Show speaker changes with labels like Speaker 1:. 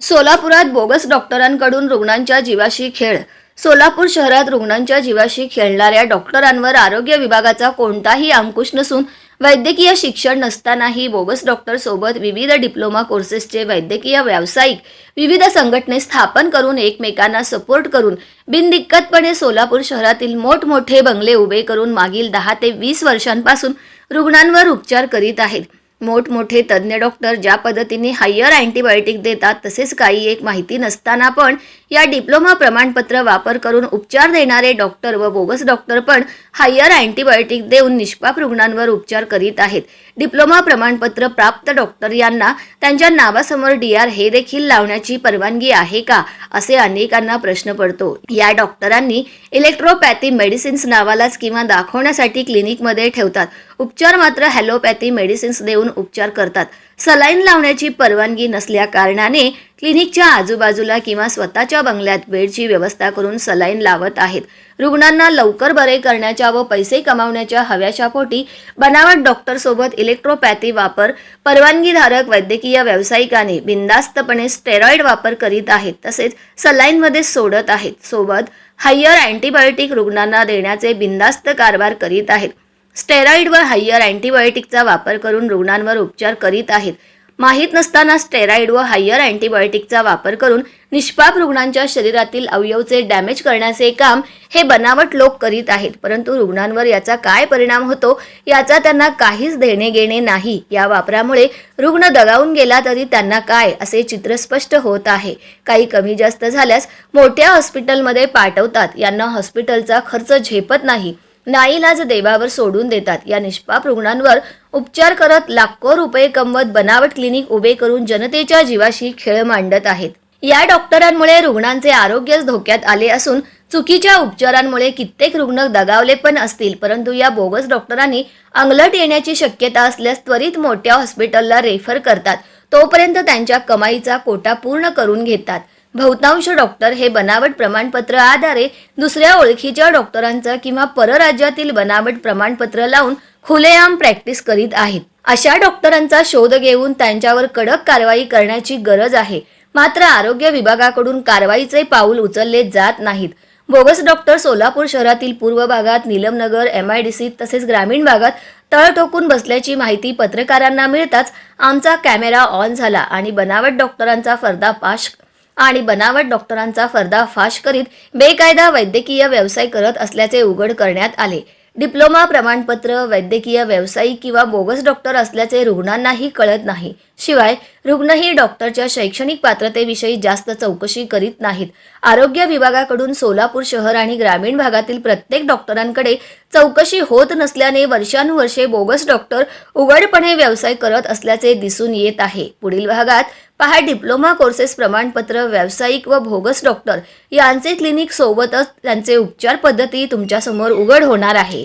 Speaker 1: सोलापुरात बोगस डॉक्टरांकडून रुग्णांच्या जीवाशी खेळ. सोलापूर शहरात रुग्णांच्या जीवाशी खेळणाऱ्या डॉक्टरांवर आरोग्य विभागाचा कोणताही अंकुश नसून वैद्यकीय शिक्षण नसतानाही बोगस डॉक्टर सोबत विविध डिप्लोमा कोर्सेसचे वैद्यकीय व्यावसायिक विविध संघटने स्थापन करून एकमेकांना सपोर्ट करून बिनदिक्कतपणे सोलापूर शहरातील मोठमोठे बंगले उभे करून मागील दहा ते वीस वर्षांपासून रुग्णांवर उपचार करीत आहेत. मोठमोठे तज्ज्ञ डॉक्टर ज्या पद्धतीने हायर अँटीबायोटिक देतात तसेच काही एक माहिती नसताना पण या डिप्लोमा प्रमाणपत्र वापर करून उपचार देणारे डॉक्टर व बोगस डॉक्टर पण हायर अँटीबायोटिक देऊन निष्पाप रुग्णांवर उपचार करीत आहेत. डिप्लोमा प्रमाणपत्र प्राप्त डॉक्टर यांना त्यांच्या नावासमोर डी आर हे देखील लावण्याची परवानगी आहे का असे अनेकांना प्रश्न पडतो. या डॉक्टरांनी इलेक्ट्रोपॅथी मेडिसिन्स नावालाच किंवा दाखवण्यासाठी क्लिनिकमध्ये ठेवतात. उपचार मात्र हॅलोपॅथी मेडिसिन्स देऊन उपचार करतात. सलाईन लावण्याची परवानगी नसल्या कारणाने क्लिनिकच्या आजूबाजूला किंवा स्वतःच्या बंगल्यात बेडची व्यवस्था करून सलाईन लावत आहेत. रुग्णांना लवकर बरे करण्याच्या व पैसे कमावण्याच्या हव्याच्या पोटी बनावट डॉक्टरसोबत इलेक्ट्रोपॅथी वापर परवानगीधारक वैद्यकीय व्यावसायिकाने बिंदास्तपणे स्टेरॉइड वापर करीत आहेत तसेच सलाईनमध्ये सोडत आहेत. सोबत हायर अँटीबायोटिक रुग्णांना देण्याचे बिंदास्त कारभार करीत आहेत. स्टेरॉइड व हायर अँटीबायोटिकचा वापर करून रुग्णांवर उपचार करीत आहेत. माहीत नसताना स्टेरॉइड व हायर अँटीबायोटिकचा वापर करून निष्पाप रुग्णांच्या शरीरातील अवयवचे डॅमेज करण्याचे काम हे बनावट लोक करीत आहेत. परंतु रुग्णांवर याचा काय परिणाम होतो याचा त्यांना काहीच देणे घेणे नाही. या वापरामुळे रुग्ण दगावून गेला तरी त्यांना काय असे चित्र स्पष्ट होत आहे. काही कमी जास्त झाल्यास मोठ्या हॉस्पिटलमध्ये पाठवतात. यांना हॉस्पिटलचा खर्च झेपत नाही. नाईलाज देवावर सोडून देतात. या निष्पाप रुग्णांवर उपचार करत लाखो रुपये कमवत बनावट क्लिनिक उभे करून जनतेच्या जीवाशी खेळ मांडत आहेत. या डॉक्टरांमुळे रुग्णांचे आरोग्यच धोक्यात आले असून चुकीच्या उपचारांमुळे कित्येक रुग्ण दगावले पण असतील. परंतु या बोगस डॉक्टरांनी अंगलट येण्याची शक्यता असल्यास त्वरित मोठ्या हॉस्पिटलला रेफर करतात. तोपर्यंत त्यांच्या कमाईचा कोटा पूर्ण करून घेतात. बहुतांश डॉक्टर हे बनावट प्रमाणपत्र आधारे दुसऱ्या ओळखीच्या डॉक्टरांचं किंवा परराज्यातील बनावट प्रमाणपत्र लावून खुलेआम प्रॅक्टिस करीत आहेत. अशा डॉक्टरांचा शोध घेऊन त्यांच्यावर कडक कारवाई करण्याची गरज आहे. मात्र आरोग्य विभागाकडून कारवाईचे पाऊल उचलले जात नाहीत. बोगस डॉक्टर सोलापूर शहरातील पूर्व भागात Neelamnagar M I D C तसेच ग्रामीण भागात तळ ठोकून बसल्याची माहिती पत्रकारांना मिळताच आमचा कॅमेरा ऑन झाला आणि बनावट डॉक्टरांचा पर्दाफाश आणि बनावट डॉक्टरांचा पर्दाफाश करीत बेकायदा वैद्यकीय व्यवसाय करत असल्याचे उघड करण्यात आले. डिप्लोमा प्रमाणपत्र वैद्यकीय व्यावसायिक किंवा बोगस डॉक्टर असल्याचे रुग्णांनाही कळत नाही. शिवाय रुग्णही डॉक्टरच्या शैक्षणिक पात्रतेविषयी जास्त चौकशी करीत नाहीत. आरोग्य विभागाकडून सोलापूर शहर आणि ग्रामीण भागातील प्रत्येक डॉक्टरांकडे चौकशी होत नसल्याने वर्षानुवर्षे बोगस डॉक्टर उघडपणे व्यवसाय करत असल्याचे दिसून येत आहे. पुढील भागात पहा डिप्लोमा कोर्सेस प्रमाणपत्र व्यावसायिक व भोगस डॉक्टर यांचे क्लिनिक सोबतच त्यांचे उपचार पद्धती तुमच्यासमोर उघड होणार आहे.